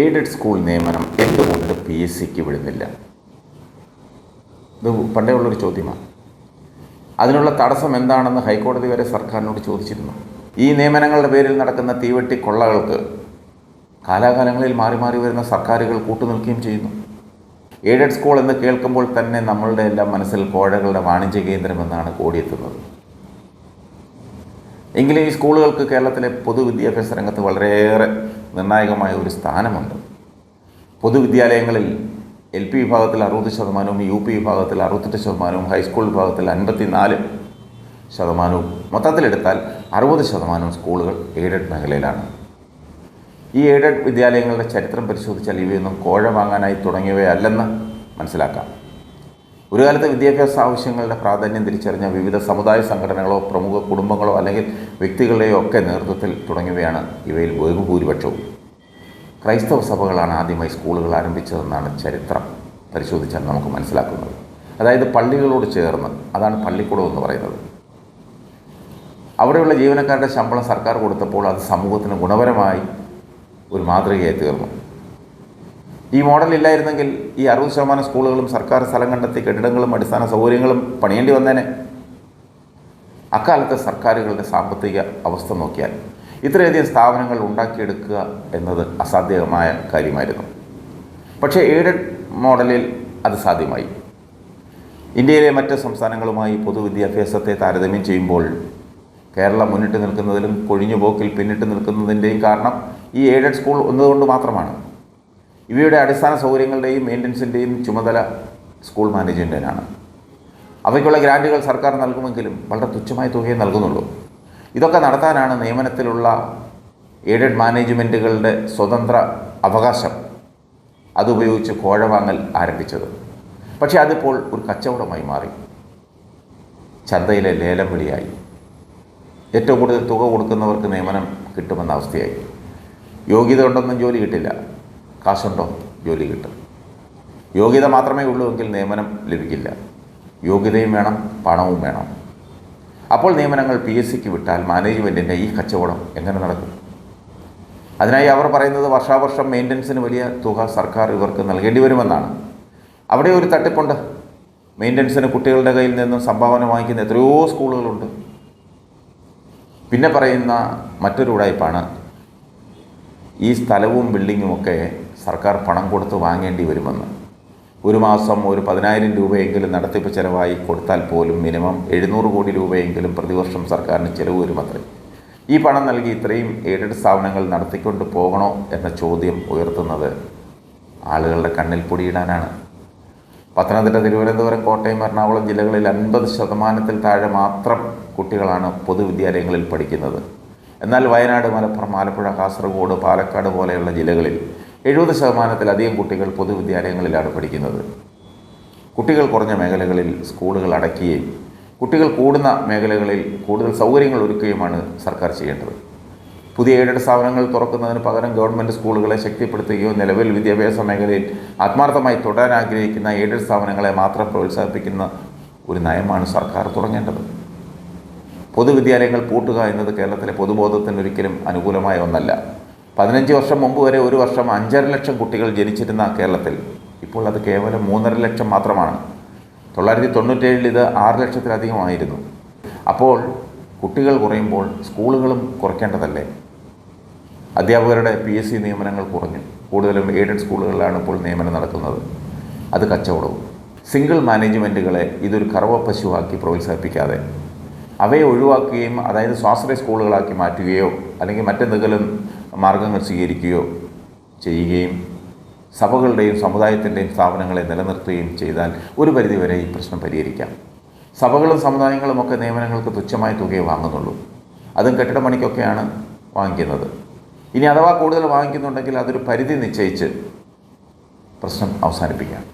Aided school നിയമനം എന്തുകൊണ്ട് P S സിക്ക് വിടുന്നില്ല? ഇത് പണ്ടേ ഉള്ളൊരു ചോദ്യമാണ്. അതിനുള്ള തടസ്സം എന്താണെന്ന് ഹൈക്കോടതി വരെ സർക്കാരിനോട് ചോദിച്ചിരുന്നു. ഈ നിയമനങ്ങളുടെ പേരിൽ നടക്കുന്ന തീവെട്ടി കൊള്ളകൾക്ക് കാലാകാലങ്ങളിൽ മാറി മാറി വരുന്ന സർക്കാരുകൾ കൂട്ടുനിൽക്കുകയും ചെയ്യുന്നു. എയ്ഡഡ് സ്കൂൾ എന്ന് കേൾക്കുമ്പോൾ തന്നെ നമ്മളുടെ എല്ലാം മനസ്സിൽ കോഴകളുടെ വാണിജ്യ കേന്ദ്രം എന്നാണ് ഓടിയെത്തുന്നത് എങ്കിലും ഈ സ്കൂളുകൾക്ക് കേരളത്തിലെ പൊതുവിദ്യാഭ്യാസ രംഗത്ത് വളരെയേറെ നിർണായകമായ ഒരു സ്ഥാനമുണ്ട്. പൊതുവിദ്യാലയങ്ങളിൽ എൽ പി വിഭാഗത്തിൽ അറുപത് ശതമാനവും യു പി വിഭാഗത്തിൽ അറുപത്തെട്ട് ശതമാനവും ഹൈസ്കൂൾ വിഭാഗത്തിൽ അൻപത്തി നാല് ശതമാനവും. മൊത്തത്തിലെടുത്താൽ അറുപത് ശതമാനവും സ്കൂളുകൾ എയ്ഡഡ് മേഖലയിലാണ്. ഈ എയ്ഡഡ് വിദ്യാലയങ്ങളുടെ ചരിത്രം പരിശോധിച്ചാൽ ഇവയൊന്നും കോഴ വാങ്ങാനായി തുടങ്ങിയവയല്ലെന്ന് മനസ്സിലാക്കാം. ഒരു കാലത്ത് വിദ്യാഭ്യാസ ആവശ്യങ്ങളുടെ പ്രാധാന്യം തിരിച്ചറിഞ്ഞ വിവിധ സമുദായ സംഘടനകളോ പ്രമുഖ കുടുംബങ്ങളോ അല്ലെങ്കിൽ വ്യക്തികളുടെയോ ഒക്കെ നേതൃത്വത്തിൽ തുടങ്ങിയവയാണ് ഇവയിൽ ബഹുഭൂരിപക്ഷവും ക്രൈസ്തവ സഭകളാണ് ആദ്യമായി സ്കൂളുകൾ ആരംഭിച്ചതെന്നാണ് ചരിത്രം പരിശോധിച്ചാൽ നമുക്ക് മനസ്സിലാക്കുന്നത്. അതായത് പള്ളികളോട് ചേർന്ന് അതാണ് പള്ളിക്കൂടം എന്ന് പറയുന്നത്. അവിടെയുള്ള ജീവനക്കാരുടെ ശമ്പളം സർക്കാർ കൊടുത്തപ്പോൾ അത് സമൂഹത്തിന് ഗുണപരമായി ഒരു മാതൃകയായി തീർന്നു. ഈ മോഡൽ ഇല്ലായിരുന്നെങ്കിൽ ഈ അറുപത് ശതമാനം സ്കൂളുകളും സർക്കാർ സ്ഥലം കണ്ടെത്തി കെട്ടിടങ്ങളും അടിസ്ഥാന സൗകര്യങ്ങളും പണിയേണ്ടി വന്നേനെ. അക്കാലത്തെ സർക്കാരുകളുടെ സാമ്പത്തിക അവസ്ഥ നോക്കിയാൽ ഇത്രയധികം സ്ഥാപനങ്ങൾ ഉണ്ടാക്കിയെടുക്കുക എന്നത് അസാധ്യമായ കാര്യമായിരുന്നു. പക്ഷേ എയ്ഡഡ് മോഡലിൽ അത് സാധ്യമായി. ഇന്ത്യയിലെ മറ്റ് സംസ്ഥാനങ്ങളുമായി പൊതുവിദ്യാഭ്യാസത്തെ താരതമ്യം ചെയ്യുമ്പോൾ കേരളം മുന്നിട്ട് നിൽക്കുന്നതിലും കൊഴിഞ്ഞുപോക്കിൽ പിന്നിട്ട് നിൽക്കുന്നതിന്റെയും കാരണം ഈ എയ്ഡഡ് സ്കൂൾ ഒന്നുകൊണ്ട് മാത്രമാണ്. ഇവയുടെ അടിസ്ഥാന സൗകര്യങ്ങളുടെയും മെയിന്റനൻസിന്റെയും ചുമതല സ്കൂൾ മാനേജ്മെന്റിനാണ് അവയ്ക്കുള്ള ഗ്രാന്റുകൾ സർക്കാർ നൽകുമെങ്കിലും വളരെ തുച്ഛമായ തുകയെ നൽകുന്നുള്ളൂ. ഇതൊക്കെ നടത്താനാണ് നിയമനത്തിലുള്ള എയ്ഡഡ് മാനേജ്മെന്റുകളുടെ സ്വതന്ത്ര അവകാശം. അതുപയോഗിച്ച് കോഴ വാങ്ങൽ ആരംഭിച്ചത്. പക്ഷേ അതിപ്പോൾ ഒരു കച്ചവടമായി മാറി. ചന്തയിലെ ലേലം വിളിയായി. ഏറ്റവും കൂടുതൽ തുക കൊടുക്കുന്നവർക്ക് നിയമനം കിട്ടുമെന്ന അവസ്ഥയായി. യോഗ്യത ഉണ്ടെന്നും ജോലി കിട്ടില്ല. കാശുണ്ടോ? ജോലി കിട്ടും. യോഗ്യത മാത്രമേ ഉള്ളൂ എങ്കിൽ നിയമനം ലഭിക്കില്ല. യോഗ്യതയും വേണം പണവും വേണം. അപ്പോൾ നിയമനങ്ങൾ പി എസ് സിക്ക് വിട്ടാൽ മാനേജ്മെന്റിന്റെ ഈ കച്ചവടം എങ്ങനെ നടക്കും? അതിനായി അവർ പറയുന്നത് വർഷാവർഷം മെയിന്റനൻസിന് വലിയ തുക സർക്കാർ ഇവർക്ക് നൽകേണ്ടി വരുമെന്നാണ്. അവിടെ ഒരു തട്ടിപ്പുണ്ട്. മെയിന്റനൻസിന് കുട്ടികളുടെ കയ്യിൽ നിന്നും സംഭാവന വാങ്ങിക്കുന്ന എത്രയോ സ്കൂളുകളുണ്ട്. പിന്നെ പറയുന്ന മറ്റൊരു ഉടായ്പാണ് ഈ സ്ഥലവും ബിൽഡിങ്ങുമൊക്കെ സർക്കാർ പണം കൊടുത്ത് വാങ്ങേണ്ടി വരുമെന്ന്. ഒരു മാസം ഒരു പതിനായിരം രൂപയെങ്കിലും നടത്തിപ്പ് ചിലവായി കൊടുത്താൽ പോലും മിനിമം എഴുന്നൂറ് കോടി രൂപയെങ്കിലും പ്രതിവർഷം സർക്കാരിന് ചെലവ് വരുമത്രേ. ഈ പണം നൽകി ഇത്രയും എയ്ഡഡ് സ്ഥാപനങ്ങൾ നടത്തിക്കൊണ്ട് പോകണോ എന്ന ചോദ്യം ഉയർത്തുന്നത് ആളുകളുടെ കണ്ണിൽ പൊടിയിടാനാണ്. പത്തനംതിട്ട തിരുവനന്തപുരം കോട്ടയം എറണാകുളം ജില്ലകളിൽ അൻപത് ശതമാനത്തിൽ താഴെ മാത്രം കുട്ടികളാണ് പൊതുവിദ്യാലയങ്ങളിൽ പഠിക്കുന്നത്. എന്നാൽ വയനാട് മലപ്പുറം ആലപ്പുഴ കാസർഗോഡ് പാലക്കാട് പോലെയുള്ള ജില്ലകളിൽ എഴുപത് ശതമാനത്തിലധികം കുട്ടികൾ പൊതുവിദ്യാലയങ്ങളിലാണ് പഠിക്കുന്നത്. കുട്ടികൾ കുറഞ്ഞ മേഖലകളിൽ സ്കൂളുകൾ അടയ്ക്കുകയും കുട്ടികൾ കൂടുന്ന മേഖലകളിൽ കൂടുതൽ സൗകര്യങ്ങൾ ഒരുക്കുകയുമാണ് സർക്കാർ ചെയ്യേണ്ടത്. പുതിയ എയ്ഡഡ് സ്ഥാപനങ്ങൾ തുറക്കുന്നതിന് പകരം ഗവൺമെന്റ് സ്കൂളുകളെ ശക്തിപ്പെടുത്തുകയോ നിലവിൽ വിദ്യാഭ്യാസ മേഖലയിൽ ആത്മാർത്ഥമായി തുടരാൻ ആഗ്രഹിക്കുന്ന എയ്ഡഡ് സ്ഥാപനങ്ങളെ മാത്രം പ്രോത്സാഹിപ്പിക്കുന്ന ഒരു നയമാണ് സർക്കാർ തുടങ്ങേണ്ടത്. പൊതുവിദ്യാലയങ്ങൾ പൂട്ടുക എന്നത് കേരളത്തിലെ പൊതുബോധത്തിന് ഒരിക്കലും അനുകൂലമായ ഒന്നല്ല. പതിനഞ്ച് വർഷം മുമ്പ് വരെ ഒരു വർഷം അഞ്ചര ലക്ഷം കുട്ടികൾ ജനിച്ചിരുന്ന കേരളത്തിൽ. ഇപ്പോൾ അത് കേവലം മൂന്നര ലക്ഷം മാത്രമാണ്. തൊള്ളായിരത്തി തൊണ്ണൂറ്റേഴിൽ ഇത് ആറ് ലക്ഷത്തിലധികമായിരുന്നു അപ്പോൾ കുട്ടികൾ കുറയുമ്പോൾ സ്കൂളുകളും കുറയ്ക്കേണ്ടതല്ലേ? അധ്യാപകരുടെ പി എസ് സി നിയമനങ്ങൾ കുറഞ്ഞു. കൂടുതലും എയ്ഡഡ് സ്കൂളുകളിലാണ് ഇപ്പോൾ നിയമനം നടക്കുന്നത്. അത് കച്ചവടവും. സിംഗിൾ മാനേജ്മെന്റുകളെ ഇതൊരു കറവ പശുവാക്കി പ്രോത്സാഹിപ്പിക്കാതെ അവയെ ഒഴിവാക്കുകയും അതായത് സ്വാശ്രയ സ്കൂളുകളാക്കി മാറ്റുകയോ അല്ലെങ്കിൽ മറ്റെന്തെങ്കിലും മാർഗങ്ങൾ സ്വീകരിക്കുകയോ ചെയ്യുകയും സഭകളുടെയും സമുദായത്തിന്റെയും സ്ഥാപനങ്ങളെ നിലനിർത്തുകയും ചെയ്താൽ ഒരു പരിധിവരെ ഈ പ്രശ്നം പരിഹരിക്കാം. സഭകളും സമുദായങ്ങളും ഒക്കെ നിയമനങ്ങൾക്ക് തുച്ഛമായ തുകയെ വാങ്ങുന്നുള്ളൂ. അതും കെട്ടിടപ്പണിക്കൊക്കെയാണ് വാങ്ങിക്കുന്നത്. ഇനി അഥവാ കൂടുതൽ വാങ്ങിക്കുന്നുണ്ടെങ്കിൽ അതൊരു പരിധി നിശ്ചയിച്ച് പ്രശ്നം അവസാനിപ്പിക്കാം.